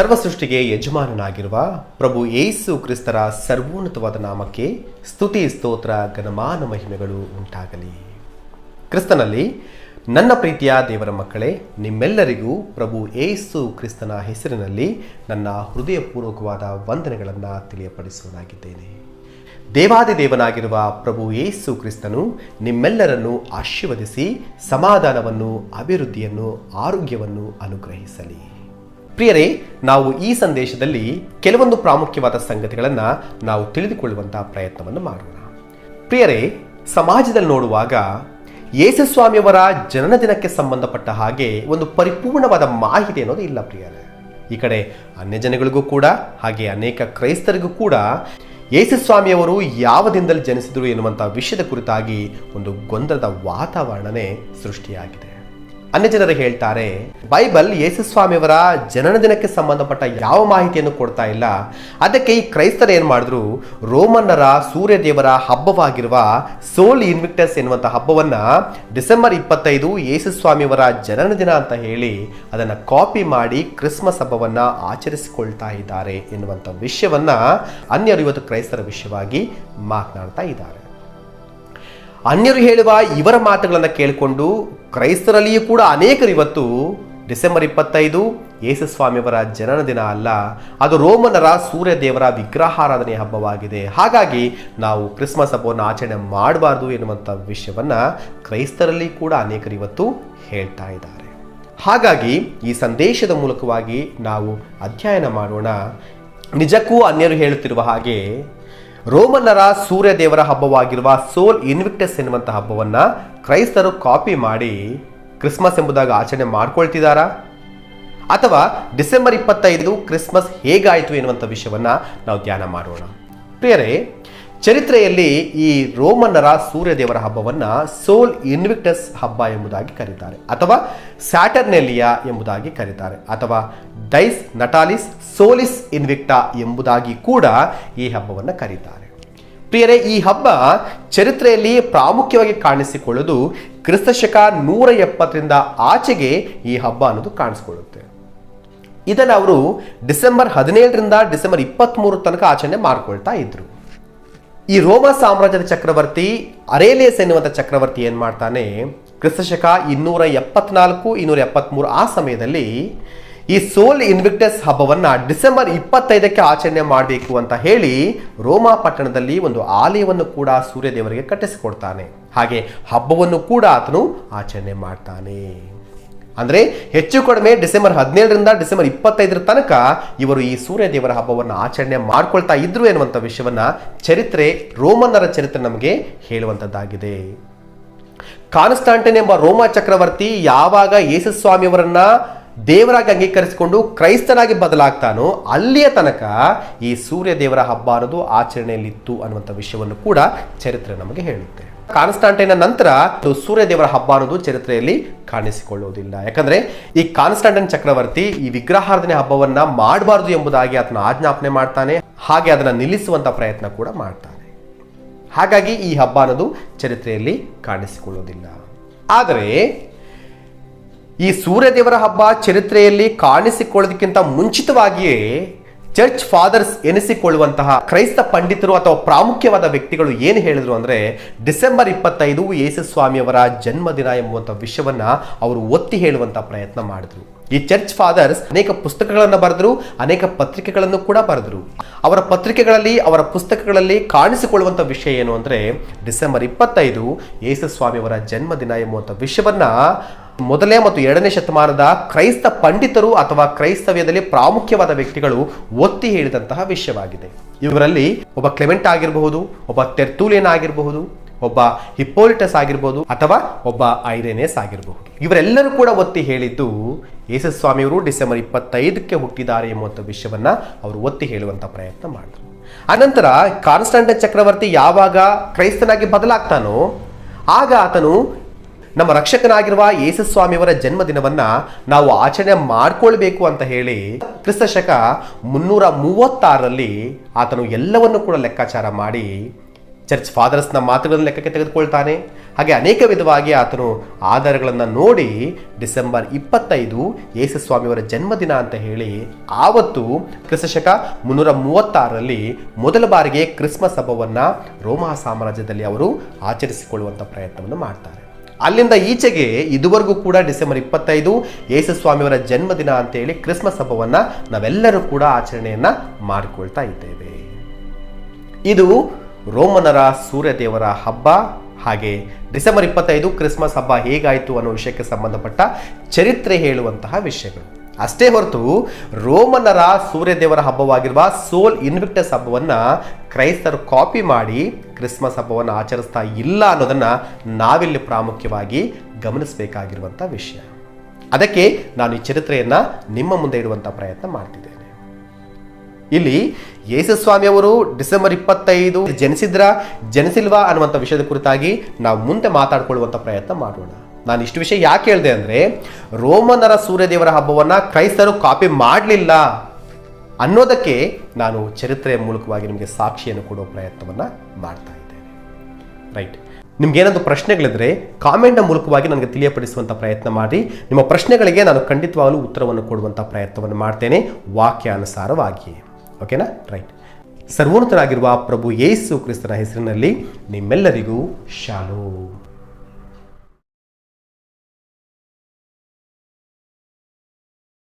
ಸರ್ವ ಸೃಷ್ಟಿಗೆ ಯಜಮಾನನಾಗಿರುವ ಪ್ರಭು ಯೇಸು ಕ್ರಿಸ್ತರ ಸರ್ವೋನ್ನತವಾದ ನಾಮಕ್ಕೆ ಸ್ತುತಿ, ಸ್ತೋತ್ರ ಗಣಮಾನ ಮಹಿಮೆಗಳು ಉಂಟಾಗಲಿ. ಕ್ರಿಸ್ತನಲ್ಲಿ ನನ್ನ ಪ್ರೀತಿಯ ದೇವರ ಮಕ್ಕಳೇ, ನಿಮ್ಮೆಲ್ಲರಿಗೂ ಪ್ರಭು ಏಸು ಕ್ರಿಸ್ತನ ಹೆಸರಿನಲ್ಲಿ ನನ್ನ ಹೃದಯಪೂರ್ವಕವಾದ ವಂದನೆಗಳನ್ನು ತಿಳಿಯಪಡಿಸುವುದಾಗಿದ್ದೇನೆ ದೇವಾದಿ ದೇವನಾಗಿರುವ ಪ್ರಭು ಯೇಸು ಕ್ರಿಸ್ತನು ನಿಮ್ಮೆಲ್ಲರನ್ನು ಆಶೀರ್ವದಿಸಿ, ಸಮಾಧಾನವನ್ನು, ಅಭಿವೃದ್ಧಿಯನ್ನು, ಆರೋಗ್ಯವನ್ನು ಅನುಗ್ರಹಿಸಲಿ. ಪ್ರಿಯರೇ, ನಾವು ಈ ಸಂದೇಶದಲ್ಲಿ ಕೆಲವೊಂದು ಪ್ರಾಮುಖ್ಯವಾದ ಸಂಗತಿಗಳನ್ನು ನಾವು ತಿಳಿದುಕೊಳ್ಳುವಂತಹ ಪ್ರಯತ್ನವನ್ನು ಮಾಡೋಣ. ಪ್ರಿಯರೇ, ಸಮಾಜದಲ್ಲಿ ನೋಡುವಾಗ ಯೇಸುಸ್ವಾಮಿಯವರ ಜನನ ದಿನಕ್ಕೆ ಸಂಬಂಧಪಟ್ಟ ಹಾಗೆ ಒಂದು ಪರಿಪೂರ್ಣವಾದ ಮಾಹಿತಿ ಅನ್ನೋದು ಇಲ್ಲ ಪ್ರಿಯರೇ. ಈ ಕಡೆ ಅನ್ಯ ಜನಗಳಿಗೂ ಕೂಡ, ಹಾಗೆ ಅನೇಕ ಕ್ರೈಸ್ತರಿಗೂ ಕೂಡ ಯೇಸುಸ್ವಾಮಿಯವರು ಯಾವ ದಿನದಲ್ಲಿ ಜನಿಸಿದರು ಎನ್ನುವಂಥ ವಿಷಯದ ಕುರಿತಾಗಿ ಒಂದು ಗೊಂದಲದ ವಾತಾವರಣನೇ ಸೃಷ್ಟಿಯಾಗಿದೆ. ಅನ್ಯ ಜನರು ಹೇಳ್ತಾರೆ, ಬೈಬಲ್ ಯೇಸುಸ್ವಾಮಿಯವರ ಜನನ ದಿನಕ್ಕೆ ಸಂಬಂಧಪಟ್ಟ ಯಾವ ಮಾಹಿತಿಯನ್ನು ಕೊಡ್ತಾ ಇಲ್ಲ. ಅದಕ್ಕೆ ಈ ಕ್ರೈಸ್ತರು ಏನು ಮಾಡಿದ್ರು? ರೋಮನ್ನರ ಸೂರ್ಯದೇವರ ಹಬ್ಬವಾಗಿರುವ ಸೋಲ್ ಇನ್ವಿಕ್ಟಸ್ ಎನ್ನುವಂಥ ಹಬ್ಬವನ್ನ ಡಿಸೆಂಬರ್ ಇಪ್ಪತ್ತೈದು ಯೇಸುಸ್ವಾಮಿಯವರ ಜನನ ದಿನ ಅಂತ ಹೇಳಿ ಅದನ್ನು ಕಾಪಿ ಮಾಡಿ ಕ್ರಿಸ್ಮಸ್ ಹಬ್ಬವನ್ನ ಆಚರಿಸಿಕೊಳ್ತಾ ಇದ್ದಾರೆ ಎನ್ನುವಂಥ ವಿಷಯವನ್ನ ಅನ್ಯರು ಇವತ್ತು ಕ್ರೈಸ್ತರ ವಿಷಯವಾಗಿ ಮಾತನಾಡ್ತಾ ಇದ್ದಾರೆ. ಅನ್ಯರು ಹೇಳುವ ಇವರ ಮಾತುಗಳನ್ನು ಕೇಳಿಕೊಂಡು ಕ್ರೈಸ್ತರಲ್ಲಿಯೂ ಕೂಡ ಅನೇಕರು ಇವತ್ತು ಡಿಸೆಂಬರ್ ಇಪ್ಪತ್ತೈದು ಯೇಸುಸ್ವಾಮಿಯವರ ಜನನ ದಿನ ಅಲ್ಲ, ಅದು ರೋಮನರ ಸೂರ್ಯ ದೇವರ ವಿಗ್ರಹಾರಾಧನೆ ಹಬ್ಬವಾಗಿದೆ. ಹಾಗಾಗಿ ನಾವು ಕ್ರಿಸ್ಮಸ್ ಹಬ್ಬವನ್ನು ಆಚರಣೆ ಮಾಡಬಾರ್ದು ಎನ್ನುವಂಥ ವಿಷಯವನ್ನ ಕ್ರೈಸ್ತರಲ್ಲಿ ಕೂಡ ಅನೇಕರು ಇವತ್ತು ಹೇಳ್ತಾ ಇದ್ದಾರೆ. ಹಾಗಾಗಿ ಈ ಸಂದೇಶದ ಮೂಲಕವಾಗಿ ನಾವು ಅಧ್ಯಯನ ಮಾಡೋಣ. ನಿಜಕ್ಕೂ ಅನ್ಯರು ಹೇಳುತ್ತಿರುವ ಹಾಗೆ ರೋಮನ್ನರ ಸೂರ್ಯ ದೇವರ ಹಬ್ಬವಾಗಿರುವ ಸೋಲ್ ಇನ್ವಿಕ್ಟಸ್ ಎನ್ನುವಂಥ ಹಬ್ಬವನ್ನ ಕ್ರೈಸ್ತರು ಕಾಪಿ ಮಾಡಿ ಕ್ರಿಸ್ಮಸ್ ಎಂಬುದಾಗಿ ಆಚರಣೆ ಮಾಡ್ಕೊಳ್ತಿದ್ದಾರಾ? ಅಥವಾ ಡಿಸೆಂಬರ್ ಇಪ್ಪತ್ತೈದು ಕ್ರಿಸ್ಮಸ್ ಹೇಗಾಯಿತು ಎನ್ನುವಂಥ ವಿಷಯವನ್ನು ನಾವು ಧ್ಯಾನ ಮಾಡೋಣ. ಪ್ರಿಯರೇ ಚರಿತ್ರೆಯಲ್ಲಿ ಈ ರೋಮನ್ನರ ಸೂರ್ಯದೇವರ ಹಬ್ಬವನ್ನು ಸೋಲ್ ಇನ್ವಿಕ್ಟಸ್ ಹಬ್ಬ ಎಂಬುದಾಗಿ ಕರೀತಾರೆ, ಅಥವಾ ಸ್ಯಾಟರ್ನೆಲಿಯಾ ಎಂಬುದಾಗಿ ಕರೀತಾರೆ, ಅಥವಾ ಡೈಸ್ ನಟಾಲಿಸ್ ಸೋಲಿಸ್ ಇನ್ವಿಕ್ಟಾ ಎಂಬುದಾಗಿ ಕೂಡ ಈ ಹಬ್ಬವನ್ನು ಕರೀತಾರೆ. ಪ್ರಿಯರೇ, ಈ ಹಬ್ಬ ಚರಿತ್ರೆಯಲ್ಲಿ ಪ್ರಾಮುಖ್ಯವಾಗಿ ಕಾಣಿಸಿಕೊಳ್ಳೋದು ಕ್ರಿಸ್ತಶಕ ನೂರ ಎಪ್ಪತ್ತರಿಂದ ಆಚೆಗೆ ಈ ಹಬ್ಬ ಅನ್ನೋದು ಕಾಣಿಸ್ಕೊಳ್ಳುತ್ತೆ. ಇದನ್ನು ಅವರು ಡಿಸೆಂಬರ್ ಹದಿನೇಳರಿಂದ ಡಿಸೆಂಬರ್ ಇಪ್ಪತ್ತ್ಮೂರು ತನಕ ಆಚರಣೆ ಮಾಡ್ಕೊಳ್ತಾ ಇದ್ರು. ಈ ರೋಮ ಸಾಮ್ರಾಜ್ಯದ ಚಕ್ರವರ್ತಿ ಅರೇಲಿಯಸ್ ಎನ್ನುವಂಥ ಚಕ್ರವರ್ತಿ ಏನು ಮಾಡ್ತಾನೆ? ಕ್ರಿಸ್ತಶಕ ಇನ್ನೂರ ಎಪ್ಪತ್ನಾಲ್ಕು, ಇನ್ನೂರ ಎಪ್ಪತ್ತ್ಮೂರು ಆ ಸಮಯದಲ್ಲಿ ಈ ಸೋಲ್ ಇನ್ವಿಕ್ಟಸ್ ಹಬ್ಬವನ್ನ ಡಿಸೆಂಬರ್ ಇಪ್ಪತ್ತೈದಕ್ಕೆ ಆಚರಣೆ ಮಾಡಬೇಕು ಅಂತ ಹೇಳಿ ರೋಮಾ ಪಟ್ಟಣದಲ್ಲಿ ಒಂದು ಆಲಯವನ್ನು ಕೂಡ ಸೂರ್ಯದೇವರಿಗೆ ಕಟ್ಟಿಸಿಕೊಡ್ತಾನೆ. ಹಾಗೆ ಹಬ್ಬವನ್ನು ಕೂಡ ಆತನು ಆಚರಣೆ ಮಾಡ್ತಾನೆ. ಅಂದ್ರೆ ಹೆಚ್ಚು ಕಡಿಮೆ ಡಿಸೆಂಬರ್ ಹದಿನೇಳರಿಂದ ಡಿಸೆಂಬರ್ ಇಪ್ಪತ್ತೈದರ ತನಕ ಇವರು ಈ ಸೂರ್ಯ ದೇವರ ಹಬ್ಬವನ್ನು ಆಚರಣೆ ಮಾಡ್ಕೊಳ್ತಾ ಇದ್ರು ಎನ್ನುವಂಥ ವಿಷಯವನ್ನ ಚರಿತ್ರೆ, ರೋಮನ್ನರ ಚರಿತ್ರೆ ನಮಗೆ ಹೇಳುವಂಥದ್ದಾಗಿದೆ ಕಾನ್ಸ್ಟಾಂಟಿನ್ ಎಂಬ ರೋಮ ಚಕ್ರವರ್ತಿ ಯಾವಾಗ ಯೇಸುಸ್ವಾಮಿಯವರನ್ನ ದೇವರಾಗಿ ಅಂಗೀಕರಿಸಿಕೊಂಡು ಕ್ರೈಸ್ತನಾಗಿ ಬದಲಾಗ್ತಾನೋ ಅಲ್ಲಿಯ ತನಕ ಈ ಸೂರ್ಯ ದೇವರ ಹಬ್ಬ ಅನ್ನೋದು ಆಚರಣೆಯಲ್ಲಿತ್ತು ಅನ್ನುವಂಥ ವಿಷಯವನ್ನು ಕೂಡ ಚರಿತ್ರೆ ನಮಗೆ ಹೇಳುತ್ತೆ. ಕಾನ್ಸ್ಟಾಂಟೈನ ನಂತರ ಸೂರ್ಯದೇವರ ಸೂರ್ಯ ದೇವರ ಹಬ್ಬ ಅನ್ನೋದು ಚರಿತ್ರೆಯಲ್ಲಿ ಕಾಣಿಸಿಕೊಳ್ಳುವುದಿಲ್ಲ. ಯಾಕಂದ್ರೆ ಈ ಕಾನ್ಸ್ಟಾಂಟೈನ್ ಚಕ್ರವರ್ತಿ ಈ ವಿಗ್ರಹಾರ್ಧನೆ ಹಬ್ಬವನ್ನ ಮಾಡಬಾರದು ಎಂಬುದಾಗಿ ಅದನ್ನ ಆಜ್ಞಾಪನೆ ಮಾಡ್ತಾನೆ, ಹಾಗೆ ಅದನ್ನ ನಿಲ್ಲಿಸುವಂತ ಪ್ರಯತ್ನ ಕೂಡ ಮಾಡ್ತಾನೆ. ಹಾಗಾಗಿ ಈ ಹಬ್ಬ ಅನ್ನೋದು ಚರಿತ್ರೆಯಲ್ಲಿ ಕಾಣಿಸಿಕೊಳ್ಳುವುದಿಲ್ಲ. ಆದರೆ ಈ ಸೂರ್ಯದೇವರ ಹಬ್ಬ ಚರಿತ್ರೆಯಲ್ಲಿ ಕಾಣಿಸಿಕೊಳ್ಳೋದಕ್ಕಿಂತ ಮುಂಚಿತವಾಗಿಯೇ ಚರ್ಚ್ ಫಾದರ್ಸ್ ಎನಿಸಿಕೊಳ್ಳುವಂತಹ ಕ್ರೈಸ್ತ ಪಂಡಿತರು ಅಥವಾ ಪ್ರಾಮುಖ್ಯವಾದ ವ್ಯಕ್ತಿಗಳು ಏನು ಹೇಳಿದ್ರು ಅಂದರೆ, ಡಿಸೆಂಬರ್ ಇಪ್ಪತ್ತೈದು ಯೇಸುಸ್ವಾಮಿಯವರ ಜನ್ಮದಿನ ಎಂಬುವಂಥ ವಿಷಯವನ್ನ ಅವರು ಒತ್ತಿ ಹೇಳುವಂಥ ಪ್ರಯತ್ನ ಮಾಡಿದ್ರು. ಈ ಚರ್ಚ್ ಫಾದರ್ಸ್ ಅನೇಕ ಪುಸ್ತಕಗಳನ್ನು ಬರೆದ್ರು, ಅನೇಕ ಪತ್ರಿಕೆಗಳನ್ನು ಕೂಡ ಬರೆದ್ರು. ಅವರ ಪತ್ರಿಕೆಗಳಲ್ಲಿ, ಅವರ ಪುಸ್ತಕಗಳಲ್ಲಿ ಕಾಣಿಸಿಕೊಳ್ಳುವಂಥ ವಿಷಯ ಏನು ಅಂದರೆ, ಡಿಸೆಂಬರ್ ಇಪ್ಪತ್ತೈದು ಯೇಸುಸ್ವಾಮಿಯವರ ಜನ್ಮದಿನ ಎಂಬುವಂಥ ವಿಷಯವನ್ನ ಮೊದಲನೇ ಮತ್ತು ಎರಡನೇ ಶತಮಾನದ ಕ್ರೈಸ್ತ ಪಂಡಿತರು ಅಥವಾ ಕ್ರೈಸ್ತವ್ಯದಲ್ಲಿ ಪ್ರಾಮುಖ್ಯವಾದ ವ್ಯಕ್ತಿಗಳು ಒತ್ತಿ ಹೇಳಿದಂತಹ ವಿಷಯವಾಗಿದೆ. ಇವರಲ್ಲಿ ಒಬ್ಬ ಕ್ಲೆಮೆಂಟ್ ಆಗಿರಬಹುದು, ಒಬ್ಬ ತೆರ್ತೂಲಿಯನ್ ಆಗಿರಬಹುದು, ಒಬ್ಬ ಹಿಪ್ಪೋಲಿಟಸ್ ಆಗಿರ್ಬೋದು ಅಥವಾ ಒಬ್ಬ ಐರೇನೇಸ್ ಆಗಿರಬಹುದು. ಇವರೆಲ್ಲರೂ ಕೂಡ ಒತ್ತಿ ಹೇಳಿದ್ದು ಯೇಸುಸ್ವಾಮಿಯವರು ಡಿಸೆಂಬರ್ ಇಪ್ಪತ್ತೈದಕ್ಕೆ ಹುಟ್ಟಿದ್ದಾರೆ ಎಂಬುವಂಥ ವಿಷಯವನ್ನ ಅವರು ಒತ್ತಿ ಹೇಳುವಂತ ಪ್ರಯತ್ನ ಮಾಡಿದರು. ಅನಂತರ ಕಾನ್ಸ್ಟಂಟ ಚಕ್ರವರ್ತಿ ಯಾವಾಗ ಕ್ರೈಸ್ತನಾಗಿ ಬದಲಾಗ್ತಾನೋ, ಆಗ ಆತನು ನಮ್ಮ ರಕ್ಷಕನಾಗಿರುವ ಯೇಸುಸ್ವಾಮಿಯವರ ಜನ್ಮದಿನವನ್ನ ನಾವು ಆಚರಣೆ ಮಾಡಿಕೊಳ್ಬೇಕು ಅಂತ ಹೇಳಿ ಕ್ರಿಸ್ತ ಶಕ ಮುನ್ನೂರ ಮೂವತ್ತಾರರಲ್ಲಿ ಆತನು ಎಲ್ಲವನ್ನು ಕೂಡ ಲೆಕ್ಕಾಚಾರ ಮಾಡಿ ಚರ್ಚ್ ಫಾದರ್ಸ್ನ ಮಾತುಗಳನ್ನು ಲೆಕ್ಕಕ್ಕೆ ತೆಗೆದುಕೊಳ್ತಾನೆ. ಹಾಗೆ ಅನೇಕ ವಿಧವಾಗಿ ಆತನು ಆಧಾರಗಳನ್ನು ನೋಡಿ ಡಿಸೆಂಬರ್ ಇಪ್ಪತ್ತೈದು ಯೇಸುಸ್ವಾಮಿಯವರ ಜನ್ಮದಿನ ಅಂತ ಹೇಳಿ ಆವತ್ತು ಕ್ರಿಸ್ತಶಕ ಮುನ್ನೂರ ಮೂವತ್ತಾರರಲ್ಲಿ ಮೊದಲ ಬಾರಿಗೆ ಕ್ರಿಸ್ಮಸ್ ಹಬ್ಬವನ್ನು ರೋಮಾ ಸಾಮ್ರಾಜ್ಯದಲ್ಲಿ ಅವರು ಆಚರಿಸಿಕೊಳ್ಳುವಂಥ ಪ್ರಯತ್ನವನ್ನು ಮಾಡ್ತಾರೆ. ಅಲ್ಲಿಂದ ಈಚೆಗೆ ಇದುವರೆಗೂ ಕೂಡ ಡಿಸೆಂಬರ್ ಇಪ್ಪತ್ತೈದು ಯೇಸುಸ್ವಾಮಿಯವರ ಜನ್ಮದಿನ ಅಂತೇಳಿ ಕ್ರಿಸ್ಮಸ್ ಹಬ್ಬವನ್ನು ನಾವೆಲ್ಲರೂ ಕೂಡ ಆಚರಣೆಯನ್ನು ಮಾಡಿಕೊಳ್ತಾ ಇದ್ದೇವೆ. ಇದು ರೋಮನರ ಸೂರ್ಯದೇವರ ಹಬ್ಬ. ಹಾಗೆ ಡಿಸೆಂಬರ್ ಇಪ್ಪತ್ತೈದು ಕ್ರಿಸ್ಮಸ್ ಹಬ್ಬ ಹೇಗಾಯಿತು ಅನ್ನೋ ವಿಷಯಕ್ಕೆ ಸಂಬಂಧಪಟ್ಟ ಚರಿತ್ರೆ ಹೇಳುವಂತಹ ವಿಷಯಗಳು. ಅಷ್ಟೇ ಹೊರತು ರೋಮನ್ನರ ಸೂರ್ಯದೇವರ ಹಬ್ಬವಾಗಿರುವ ಸೋಲ್ ಇನ್ವಿಕ್ಟಸ್ ಹಬ್ಬವನ್ನು ಕ್ರೈಸ್ತರು ಕಾಪಿ ಮಾಡಿ ಕ್ರಿಸ್ಮಸ್ ಹಬ್ಬವನ್ನು ಆಚರಿಸ್ತಾ ಇಲ್ಲ ಅನ್ನೋದನ್ನು ನಾವಿಲ್ಲಿ ಪ್ರಾಮುಖ್ಯವಾಗಿ ಗಮನಿಸಬೇಕಾಗಿರುವಂಥ ವಿಷಯ. ಅದಕ್ಕೆ ನಾನು ಈ ಚರಿತ್ರೆಯನ್ನು ನಿಮ್ಮ ಮುಂದೆ ಇಡುವಂಥ ಪ್ರಯತ್ನ ಮಾಡ್ತಿದ್ದೇನೆ. ಇಲ್ಲಿ ಯೇಸುಸ್ವಾಮಿ ಅವರು ಡಿಸೆಂಬರ್ ಇಪ್ಪತ್ತೈದು ಜನಿಸಿದ್ರ, ಜನಿಸಿಲ್ವಾ ಅನ್ನುವಂಥ ವಿಷಯದ ಕುರಿತಾಗಿ ನಾವು ಮುಂದೆ ಮಾತಾಡಿಕೊಳ್ಳುವಂಥ ಪ್ರಯತ್ನ ಮಾಡೋಣ. ನಾನು ಇಷ್ಟು ವಿಷಯ ಯಾಕೆ ಹೇಳಿದೆ ಅಂದರೆ ರೋಮನರ ಸೂರ್ಯದೇವರ ಹಬ್ಬವನ್ನು ಕ್ರೈಸ್ತರು ಕಾಪಿ ಮಾಡಲಿಲ್ಲ ಅನ್ನೋದಕ್ಕೆ ನಾನು ಚರಿತ್ರೆಯ ಮೂಲಕವಾಗಿ ನಿಮಗೆ ಸಾಕ್ಷಿಯನ್ನು ಕೊಡುವ ಪ್ರಯತ್ನವನ್ನು ಮಾಡ್ತಾ ಇದ್ದೇನೆ. ರೈಟ್ ನಿಮ್ಗೇನಾದರೂ ಪ್ರಶ್ನೆಗಳಿದ್ರೆ ಕಾಮೆಂಟ್ನ ಮೂಲಕವಾಗಿ ನನಗೆ ತಿಳಿಯಪಡಿಸುವಂಥ ಪ್ರಯತ್ನ ಮಾಡಿ. ನಿಮ್ಮ ಪ್ರಶ್ನೆಗಳಿಗೆ ನಾನು ಖಂಡಿತವಾಗಲೂ ಉತ್ತರವನ್ನು ಕೊಡುವಂಥ ಪ್ರಯತ್ನವನ್ನು ಮಾಡ್ತೇನೆ. ವಾಕ್ಯಾನುಸಾರವಾಗಿ ಓಕೆನಾ ರೈಟ್ ಸರ್ವೋನ್ನತನಾಗಿರುವ ಪ್ರಭು ಯೇಸು ಕ್ರಿಸ್ತನ ಹೆಸರಿನಲ್ಲಿ ನಿಮ್ಮೆಲ್ಲರಿಗೂ ಶಾಲೋ.